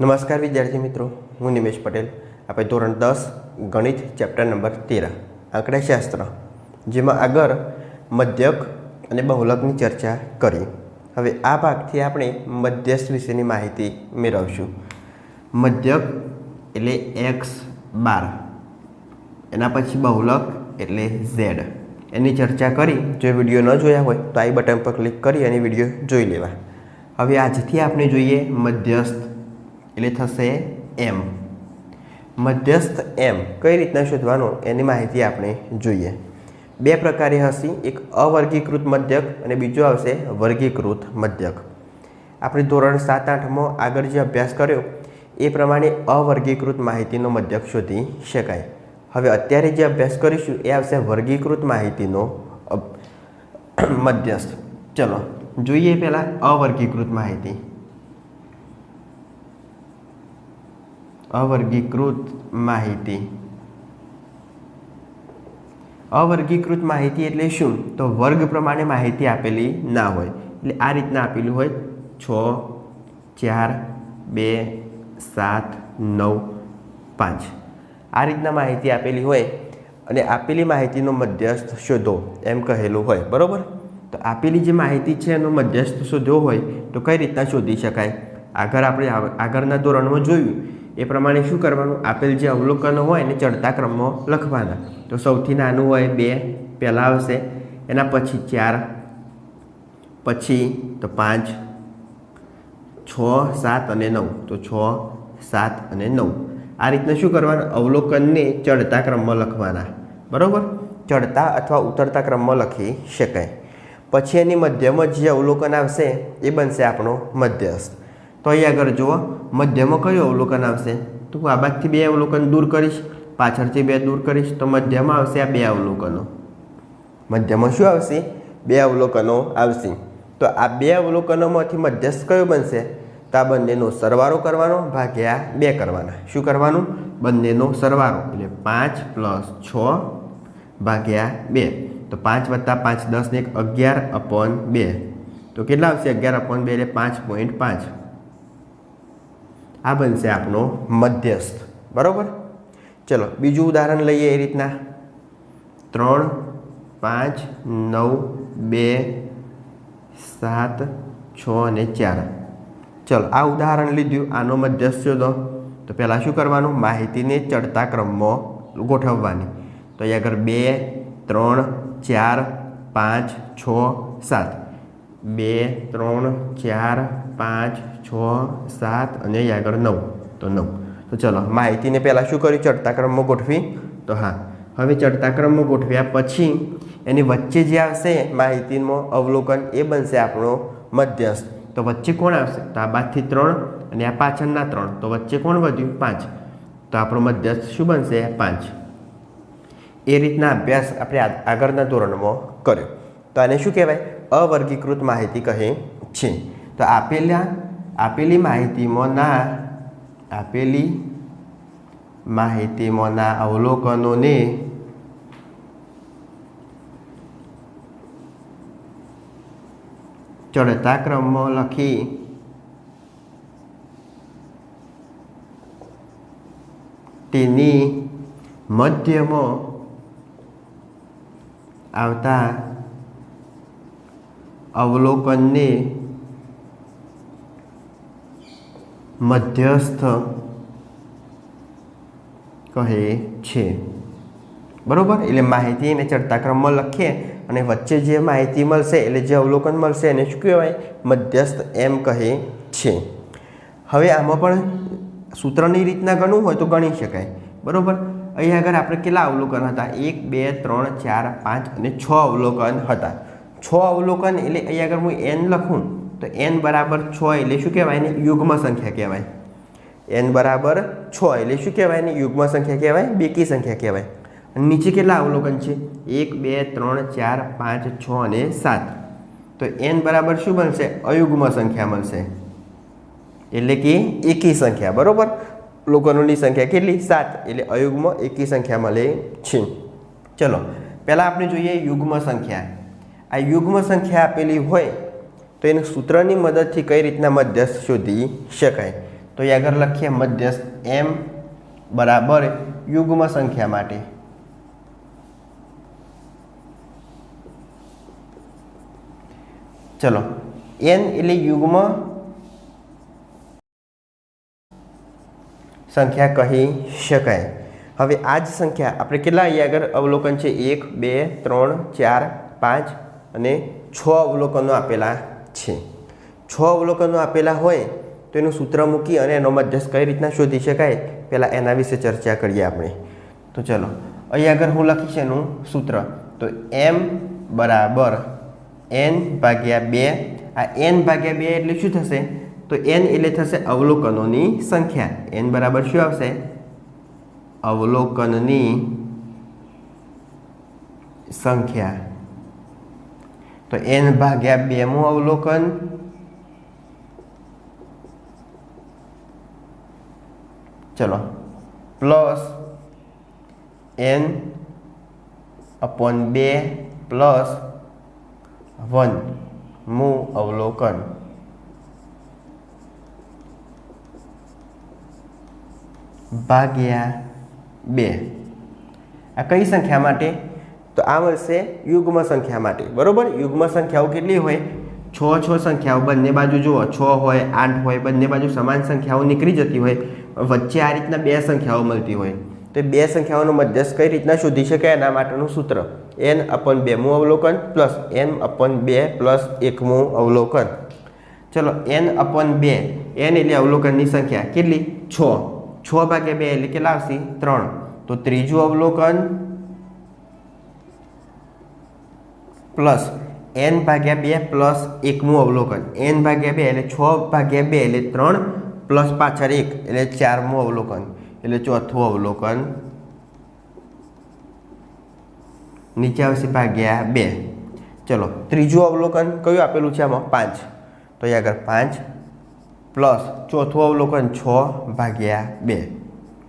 નમસ્કાર વિદ્યાર્થી મિત્રો, હું નિમેશ પટેલ. આપણે ધોરણ દસ, ગણિત, ચેપ્ટર નંબર તેર, આંકડાશાસ્ત્ર, જેમાં આગળ મધ્યક અને બહુલકની ચર્ચા કરી. હવે આ ભાગથી આપણે મધ્યસ્થ વિશેની માહિતી મેળવશું. મધ્યક એટલે એક્સ બાર, એના પછી બહુલક એટલે ઝેડ. એની ચર્ચા કરી, જો વીડિયો ન જોયા હોય તો આઈ બટન પર ક્લિક કરી અને વીડિયો જોઈ લેવા. હવે આજથી આપણે જોઈએ મધ્યસ્થ એટલે થશે એમ. મધ્યસ્થ એમ કઈ રીતના શોધવાનો એની માહિતી આપણે જોઈએ. બે પ્રકારે હશે, એક અવર્ગીકૃત મધ્યક અને બીજો આવશે વર્ગીકૃત મધ્યક. આપણે ધોરણ સાત આઠમાં આગળ જે અભ્યાસ કર્યો, એ પ્રમાણે અવર્ગીકૃત માહિતીનો મધ્યક શોધી શકાય. હવે અત્યારે જે અભ્યાસ કરીશું, એ આવશે વર્ગીકૃત માહિતીનો મધ્યસ્થ. ચલો, જોઈએ પહેલાં અવર્ગીકૃત માહિતી. અવર્ગીકૃત માહિતી. અવર્ગીકૃત માહિતી એટલે શું? તો વર્ગ પ્રમાણે માહિતી આપેલી ના હોય. એટલે આ રીતના આપેલું હોય છ, ચાર, બે, સાત, નવ, પાંચ. આ રીતના માહિતી આપેલી હોય અને આપેલી માહિતીનો મધ્યસ્થ શોધો એમ કહેલું હોય. બરાબર? તો આપેલી જે માહિતી છે એનો મધ્યસ્થ શોધ્યો હોય તો કઈ રીતના શોધી શકાય? આગળ આપણે આગળના ધોરણમાં જોયું એ પ્રમાણે શું કરવાનું? આપેલ જે અવલોકનો હોય એને ચડતા ક્રમમાં લખવાના. તો સૌથી નાનું હોય બે, પહેલાં આવશે. એના પછી ચાર, પછી તો પાંચ, છ, સાત અને નવ. તો છ, સાત અને નવ. આ રીતના શું કરવાનું? અવલોકનને ચડતા ક્રમમાં લખવાના. બરાબર? ચડતા અથવા ઉતરતા ક્રમમાં લખી શકાય. પછી એની મધ્યમાં જે અવલોકન આવશે એ બનશે આપણો મધ્યસ્થ. તો અહીં આગળ જુઓ, મધ્યમાં કયું અવલોકન આવશે? તો હું આ બાજુથી બે અવલોકન દૂર કરીશ, પાછળથી બે દૂર કરીશ, તો મધ્યમાં આવશે આ બે અવલોકનો. મધ્યમાં શું આવશે? બે અવલોકનો આવશે. તો આ બે અવલોકનોમાંથી મધ્યસ્થ કયો બનશે? તો આ બંનેનો સરવારો કરવાનો ભાગ્યા બે કરવાના. શું કરવાનું? બંનેનો સરવારો એટલે પાંચ પ્લસ છ ભાગ્યા બે. તો પાંચ વત્તા પાંચ દસ ને એક અગિયાર અપોન બે. તો કેટલા આવશે? અગિયાર અપોન બે એટલે પાંચ પોઈન્ટ પાંચ. આ બનશે આપનો મધ્યસ્થ. બરાબર? ચલો, બીજું ઉદાહરણ લઈએ એ રીતના. ત્રણ, પાંચ, નવ, બે, સાત, છ અને ચાર. ચલો, આ ઉદાહરણ લીધું, આનો મધ્યસ્થ શોધો. તો પહેલાં શું કરવાનું? માહિતીને ચડતા ક્રમમાં ગોઠવવાની. તો અહીં આગળ બે, ત્રણ, ચાર, પાંચ, છ, સાત. બે, ત્રણ, ચાર, પાંચ, છ, સાત અને આગળ નવ. તો નવ. તો ચલો, માહિતીને પહેલાં શું કર્યું? ચડતા ક્રમમાં ગોઠવી. તો હા, હવે ચડતા ક્રમમાં ગોઠવ્યા પછી એની વચ્ચે જે આવશે માહિતીમાં અવલોકન એ બનશે આપણો મધ્યસ્થ. તો વચ્ચે કોણ આવશે? તો આ બાદથી ત્રણ અને આ પાછળના ત્રણ. તો વચ્ચે કોણ વધ્યું? પાંચ. તો આપણો મધ્યસ્થ શું બનશે? પાંચ. એ રીતના અભ્યાસ આપણે આગળના ધોરણમાં કર્યો. તો આને શું કહેવાય? અવર્ગીકૃત માહિતી કહે છે. તો આપેલા, આપેલી માહિતીમાંના આપેલી માહિતીમાંના અવલોકનોને ચડતા ક્રમમાં લખી તેની મધ્યમાં આવતા અવલોકનને મધ્યસ્થ કહે છે. બરોબર? એટલે માહિતી એને ચડતા લખીએ અને વચ્ચે જે માહિતી મળશે, એટલે જે અવલોકન મળશે એને શું કહેવાય? મધ્યસ્થ એમ કહે છે. હવે આમાં પણ સૂત્રની રીતના ગણવું હોય તો ગણી શકાય. બરોબર? અહીં આગળ આપણે કેટલા અવલોકન હતા? એક, બે, ત્રણ, ચાર, પાંચ અને છ અવલોકન હતા. છ અવલોકન એટલે અહીં આગળ હું એન લખું, તો એન બરાબર છ એટલે શું કહેવાય? ને યુગ્મ સંખ્યા કહેવાય. એન બરાબર છ એટલે શું કહેવાય? ને યુગ્મ સંખ્યા કહેવાય, બેકી સંખ્યા કહેવાય. અને નીચે કેટલા અવલોકન છે? એક, બે, ત્રણ, ચાર, પાંચ, છ અને સાત. તો એન બરાબર શું બનશે? અયુગ્મ સંખ્યા મળશે એટલે કે એકી સંખ્યા, બરાબર? લોકોની સંખ્યા કેટલી? સાત. એટલે અયુગ્મ એકી સંખ્યા મળે છે. ચલો, પહેલાં આપણે જોઈએ યુગ્મ સંખ્યા. આ યુગ્મ સંખ્યા આપેલી હોય તો એને સૂત્રની મદદથી કઈ રીતના મધ્યસ્થ શોધી શકાય? તો એ આગળ લખીએ મધ્યસ્થ એમ બરાબર યુગ્મ સંખ્યા માટે. ચલો, એન એટલે યુગ્મ સંખ્યા કહી શકાય. હવે આ જ સંખ્યા આપણે કેટલા અહીંયા આગળ? અવલોકન છે એક, બે, ત્રણ, ચાર, પાંચ અને છ અવલોકનો આપેલા છે. છ અવલોકનો આપેલા હોય તો એનું સૂત્ર મૂકી અને એનો મધ્યસ્થ કઈ રીતના શોધી શકાય પહેલાં એના વિશે ચર્ચા કરીએ આપણે. તો ચલો, અહીં આગળ હું લખીશ એનું સૂત્ર. તો એમ બરાબર એન ભાગ્યા બે. આ એન ભાગ્યા બે એટલે શું થશે? તો એન એટલે થશે અવલોકનોની સંખ્યા. એન બરાબર શું આવશે? અવલોકનની સંખ્યા. તો એન ભાગ્યા બેમું અવલોકન. ચલો. પ્લસ એન અપોન બે પ્લસ વન. મું અવલોકન. ભાગ્યા બે. આ કઈ સંખ્યા માટે? તો આ મળશે યુગ્મ સંખ્યા માટે. બરોબર? યુગ્મ સંખ્યાઓ કેટલી હોય? છ છ સંખ્યાઓ. બંને બાજુ જુઓ. છ હોય, આઠ હોય, બંને બાજુ સમાન સંખ્યાઓ નીકળી જતી હોય. વચ્ચે આ રીતના બે સંખ્યાઓ મળતી હોય. તો બે સંખ્યાઓનો મધ્યસ્થ કઈ રીતના શોધી શકાય? એના માટેનું સૂત્ર. એન અપન બેમું અવલોકન પ્લસ એન અપન બે પ્લસ એકમું અવલોકન. ચલો એન અપન બે એન એટલે અવલોકનની સંખ્યા કેટલી? છ. છ ભાગ્યા બે એટલે કેટલા આવશે? ત્રણ. તો ત્રીજું અવલોકન પ્લસ એન ભાગ્યા બે પ્લસ એકનું અવલોકન. એન ભાગ્યા બે એટલે છ ભાગ્યા બે એટલે ત્રણ પ્લસ પાછળ એક એટલે ચારમું અવલોકન. એટલે ચોથું અવલોકન નીચે આવશે ભાગ્યા બે. ચલો, ત્રીજું અવલોકન કયું આપેલું છે આમાં? પાંચ. તો અહીં આગળ પાંચ પ્લસ ચોથું અવલોકન છ ભાગ્યા બે.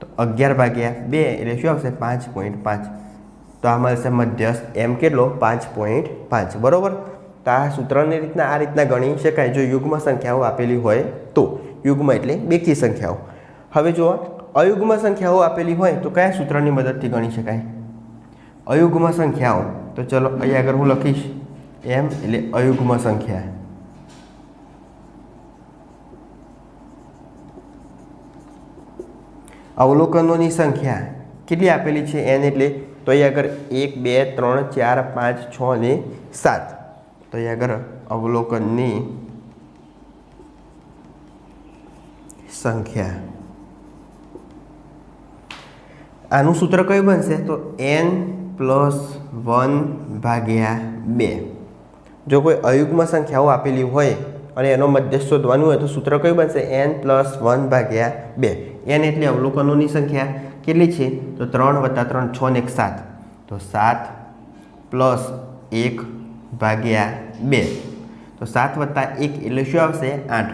તો અગિયાર ભાગ્યા બે એટલે શું આવશે? પાંચ પોઈન્ટ પાંચ. તો આ મળશે મધ્યસ્થ એમ કેટલો? પાંચ પોઈન્ટ પાંચ, બરાબર? તો આ સૂત્રની રીતના આ રીતના ગણી શકાય. જો યુગ્મ સંખ્યાઓ આપેલી હોય તો, યુગ્મ એટલે બેકી સંખ્યાઓ. હવે જુઓ, અયુગ્મ સંખ્યાઓ આપેલી હોય તો કયા સૂત્રની મદદથી ગણી શકાય? અયુગ્મ સંખ્યાઓ. તો ચલો અહીં આગળ હું લખીશ. એમ એટલે અયુગ્મ સંખ્યા. અવલોકનોની સંખ્યા કેટલી આપેલી છે? એન એટલે તો અહીં આગળ એક, બે, ત્રણ, ચાર, પાંચ, છ ને સાત. તો અહીં આગળ અવલોકનની સંખ્યા. આનું સૂત્ર કયું બનશે? તો એન પ્લસ વન ભાગ્યા બે. જો કોઈ અયુગ્મ સંખ્યાઓ આપેલી હોય અને એનો મધ્યસ્થ શોધવાનું હોય તો સૂત્ર કયું બનશે? એન પ્લસ વન ભાગ્યા બે. એન એટલે અવલોકનોની સંખ્યા. કેટલી છે? તો ત્રણ વત્તા ત્રણ, છ ને એક સાત. તો સાત પ્લસ એક ભાગ્યા બે. તો સાત વત્તા એક એટલે શું આવશે? આઠ.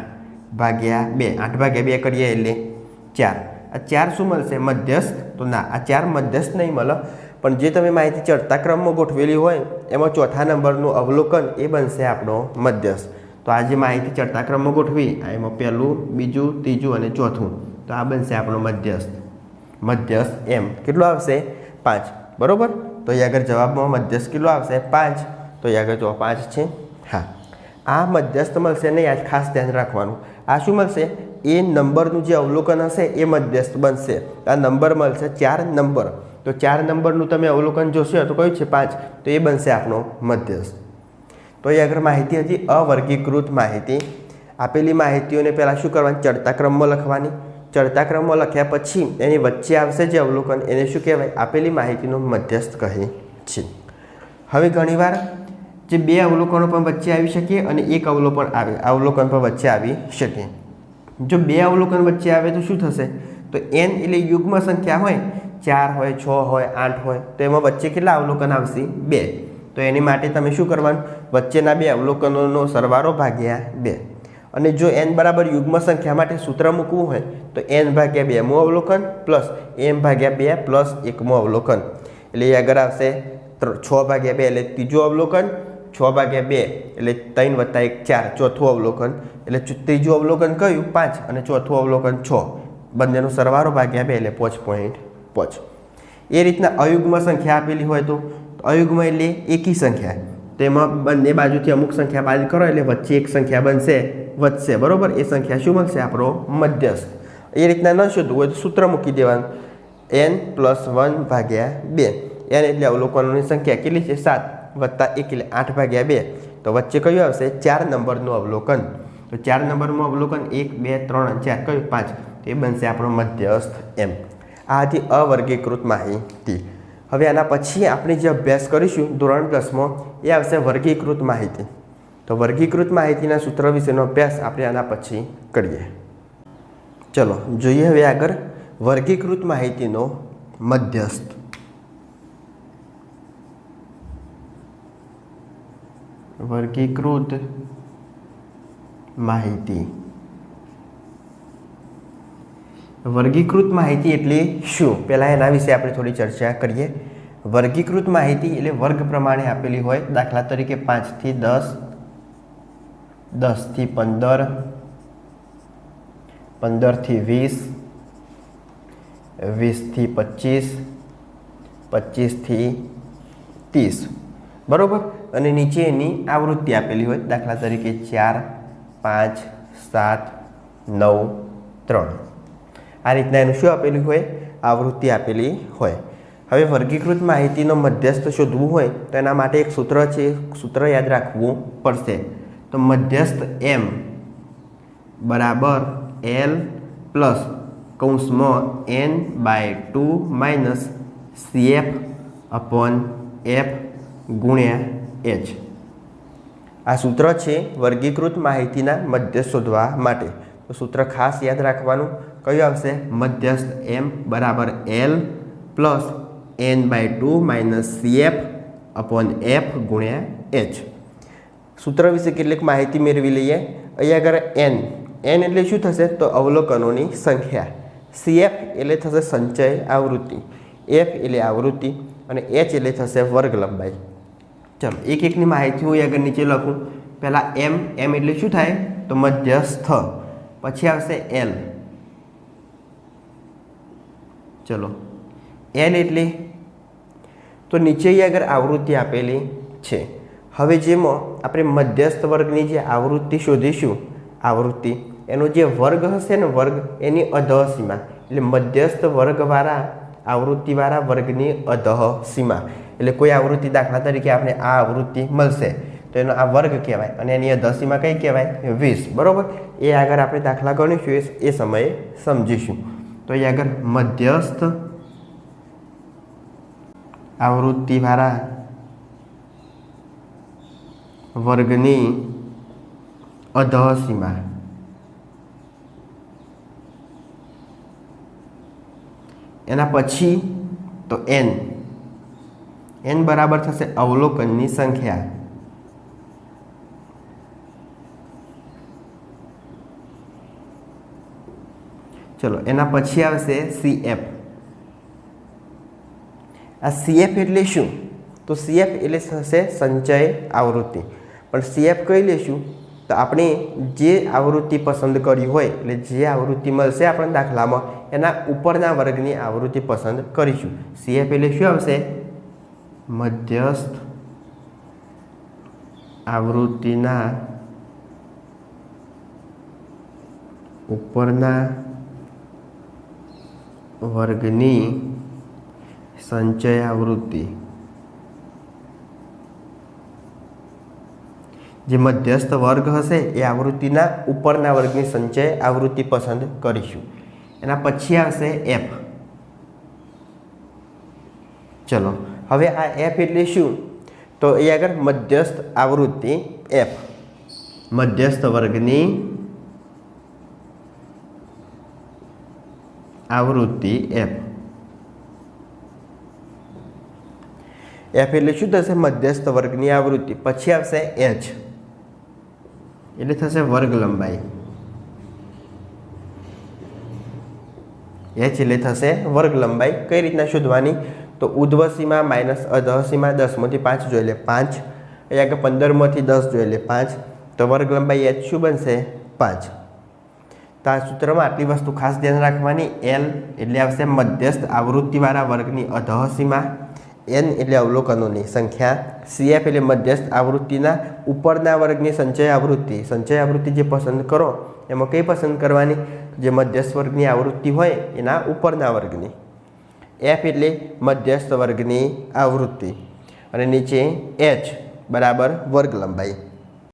ભાગ્યા બે. આઠ ભાગ્યા બે કરીએ એટલે ચાર. આ ચાર શું મળશે? મધ્યસ્થ. તો ના, આ ચાર મધ્યસ્થ નહીં મળે. પણ જે તમે માહિતી ચડતા ક્રમમાં ગોઠવેલી હોય, એમાં ચોથા નંબરનું અવલોકન એ બનશે આપણો મધ્યસ્થ. તો આ જે માહિતી ચડતા ક્રમમાં ગોઠવી, આ એમાં પહેલું, બીજું, ત્રીજું અને ચોથું. તો આ બનશે આપણો મધ્યસ્થ. મધ્યસ્થ એમ. કેટલું આવશે? પાંચ. બરાબર? તો અહીં આગળ જવાબમાં મધ્યસ્થ કેટલું આવશે? પાંચ. તો અહીં આગળ જો પાંચ છે. હા. આ મધ્યસ્થ મળશે ને આ ખાસ ધ્યાન રાખવાનું. આ શું મળશે? એ નંબરનું જે અવલોકન હશે, એ મધ્યસ્થ બનશે. આ નંબર મળશે ચાર નંબર. તો ચાર નંબરનું તમે અવલોકન જોશો, તો કયું છે? પાંચ. તો એ બનશે આપણો મધ્યસ્થ. તો એ આગળ માહિતી હતી અવર્ગીકૃત માહિતી. આપેલી માહિતીઓને પહેલાં શું કરવાની? ચડતા ક્રમમાં લખવાની. ચડતા ક્રમમાં લખ્યા પછી એની વચ્ચે આવશે જે અવલોકન એને શું કહેવાય? આપેલી માહિતીનો મધ્યસ્થ કહે છે. હવે ઘણીવાર જે બે અવલોકનો પણ વચ્ચે આવી શકે અને એક અવલોકન આવે, અવલોકન પણ વચ્ચે આવી શકે જો બે અવલોકન વચ્ચે આવે તો શું થશે? તો એન એટલે યુગ્મ સંખ્યા હોય, ચાર હોય, છ હોય, આઠ હોય, તો એમાં વચ્ચે કેટલા અવલોકન આવશે? બે. તો એની માટે તમે શું કરવાનું? વચ્ચેના બે અવલોકનોનો સરવારો ભાગ્યા બે. અને જો એન બરાબર યુગ્મ સંખ્યા માટે સૂત્ર મૂકવું હોય, તો એન ભાગ્યા બેમું અવલોકન પ્લસ એમ ભાગ્યા બે પ્લસ એકમું અવલોકન. એટલે એ આગળ આવશે છ ભાગ્યા બે એટલે ત્રીજું અવલોકન, છ ભાગ્યા બે એટલે ત્રણ વત્તા એક ચાર, ચોથું અવલોકન. એટલે ત્રીજું અવલોકન કયું? પાંચ અને ચોથું અવલોકન છ. બંનેનો સરવારો ભાગ્યા બે એટલે પોચ પોઈન્ટ પોચ. એ રીતના અયુગ્મ સંખ્યા આપેલી હોય તો અયુગ્મ એટલે એકી સંખ્યા. તેમાં બંને બાજુથી અમુક સંખ્યા બાદ કરો એટલે વચ્ચે એક સંખ્યા બનશે. વધશે. બરાબર? એ સંખ્યા શું મળશે? આપણો મધ્યસ્થ. એ રીતના ન શોધવું હોય તો સૂત્ર મૂકી દેવાનું. એન પ્લસ વન ભાગ્યા બે. એન એટલે અવલોકનોની સંખ્યા કેટલી છે? સાત વત્તા એક એટલે આઠ ભાગ્યા બે. તો વચ્ચે કયું આવશે? ચાર નંબરનું અવલોકન. તો ચાર નંબરનું અવલોકન એક, બે, ત્રણ ચાર. કયું? પાંચ. તો એ બનશે આપણો મધ્યસ્થ એમ આ હતી અવર્ગીકૃત માહિતી. હવે આના પછી આપણે જે અભ્યાસ કરીશું ધોરણ દસમાં, એ આવશે વર્ગીકૃત માહિતી. તો વર્ગીકૃત માહિતીના સૂત્ર વિશેનો અભ્યાસ આપણે આના પછી કરીએ. ચલો, જોઈએ હવે આગળ વર્ગીકૃત માહિતીનો મધ્યસ્થ. વર્ગીકૃત માહિતી. વર્ગીકૃત માહિતી એટલે શું? પહેલાં એના વિશે આપણે થોડી ચર્ચા કરીએ. વર્ગીકૃત માહિતી એટલે વર્ગ પ્રમાણે આપેલી હોય, દાખલા તરીકે પાંચથી દસ દસથી પંદર, પંદરથી વીસ, વીસથી પચીસ, પચીસથી ત્રીસ. બરાબર? અને નીચે એની આવૃત્તિ આપેલી હોય, દાખલા તરીકે ચાર, પાંચ, સાત, નવ, ત્રણ. આ રીતના એનું શું આપેલું હોય? આવૃત્તિ આપેલી હોય. હવે વર્ગીકૃત માહિતીનો મધ્યસ્થ શોધવું હોય, તો એના માટે એક સૂત્ર છે, સૂત્ર યાદ રાખવું પડશે. તો મધ્યસ્થ એમ બરાબર એલ પ્લસ કૌંસમાં N by two minus CF upon F ગુણ્યા એચ. આ સૂત્ર છે વર્ગીકૃત માહિતીના મધ્યસ્થ શોધવા માટે. તો સૂત્ર ખાસ યાદ રાખવાનું. કયું આવશે? મધ્યસ્થ એમ બરાબર L plus N by two minus CF upon F ગુણ્યા એચ. સૂત્ર વિશે કેટલીક માહિતી મેળવી લઈએ અહીંયા આગળ એન એન એટલે શું થશે? તો અવલોકનોની સંખ્યા. સીએફ એટલે થશે સંચય આવૃત્તિ. એફ એટલે આવૃત્તિ અને એચ એટલે થશે વર્ગ લંબાઈ ચલો, એક એકની માહિતી હું આગળ નીચે લખું. પહેલાં એમ એમ એટલે શું થાય? તો મધ્યસ્થ. પછી આવશે એલ ચલો એલ એટલે? તો નીચે આગળ આવૃત્તિ આપેલી છે. હવે જેમાં આપણે મધ્યસ્થ વર્ગની જે આવૃત્તિ શોધીશું, આવૃત્તિ, એનો જે વર્ગ હશે ને વર્ગ, એની અધઃ સીમા એટલે મધ્યસ્થ વર્ગવાળા, આવૃત્તિવાળા વર્ગની અધઃ સીમા એટલે કોઈ આવૃત્તિ દાખલા તરીકે આપણે આ આવૃત્તિ મળશે, તો એનો આ વર્ગ કહેવાય અને એની અધઃ સીમા કઈ કહેવાય? વીસ. બરાબર? એ આગળ આપણે દાખલા ગણીશું, એ- સમયે સમજીશું. તો એ આગળ મધ્યસ્થ, આવૃત્તિવાળા વર્ગની અધસીમા એના પછી તો એન એન બરાબર થશે અવલોકનની સંખ્યા ચલો એના પછી આવશે સીએફ આ સીએફ એટલે શું તો સીએફ એટલે થશે સંચય આવૃત્તિ પણ સીએફ કઈ લેશું તો આપણે જે આવૃત્તિ પસંદ કરી હોય એટલે જે આવૃત્તિ મળશે આપણે દાખલામાં, એના ઉપરના વર્ગની આવૃત્તિ પસંદ કરીશું. સીએફ એટલે શું આવશે? મધ્યસ્થ આવૃત્તિના ઉપરના વર્ગની સંચય આવૃત્તિ. જે મધ્યસ્થ વર્ગ હશે, એ આવૃત્તિના ઉપરના વર્ગની સંચય આવૃત્તિ પસંદ કરીશું. એના પછી આવશે એફ ચલો, હવે આ એફ એટલે શું? તો એ આગળ મધ્યસ્થ આવૃત્તિ એફ મધ્યસ્થ વર્ગની આવૃત્તિ એફ એફ એટલે શું થશે? મધ્યસ્થ વર્ગની આવૃત્તિ. પછી આવશે એચ એટલે થશે વર્ગ લંબાઈ. એચ એટલે થશે વર્ગ લંબાઈ. કઈ રીતના શોધવાની? તો ઉધ્વ સીમા માઇનસ અધઃ સીમા દસમાંથી પાંચ જોઈ લે, પાંચ. અહીંયા આગળ પંદરમાંથી દસ જોઈ લે, પાંચ. તો વર્ગ લંબાઈ એચ શું બનશે? પાંચ. તો આ સૂત્રમાં આટલી વસ્તુ ખાસ ધ્યાન રાખવાની. એલ એટલે આવશે મધ્યસ્થ આવૃત્તિવાળા વર્ગની અધઃસીમા. એન એટલે અવલોકનોની સંખ્યા. સીએફ એટલે મધ્યસ્થ આવૃત્તિના ઉપરના વર્ગની સંચય આવૃત્તિ. સંચય આવૃત્તિ જે પસંદ કરો, એમાં કઈ પસંદ કરવાની? જે મધ્યસ્થ વર્ગની આવૃત્તિ હોય, એના ઉપરના વર્ગની. એફ એટલે મધ્યસ્થ વર્ગની આવૃત્તિ. અને નીચે એચ, બરાબર વર્ગ લંબાઈ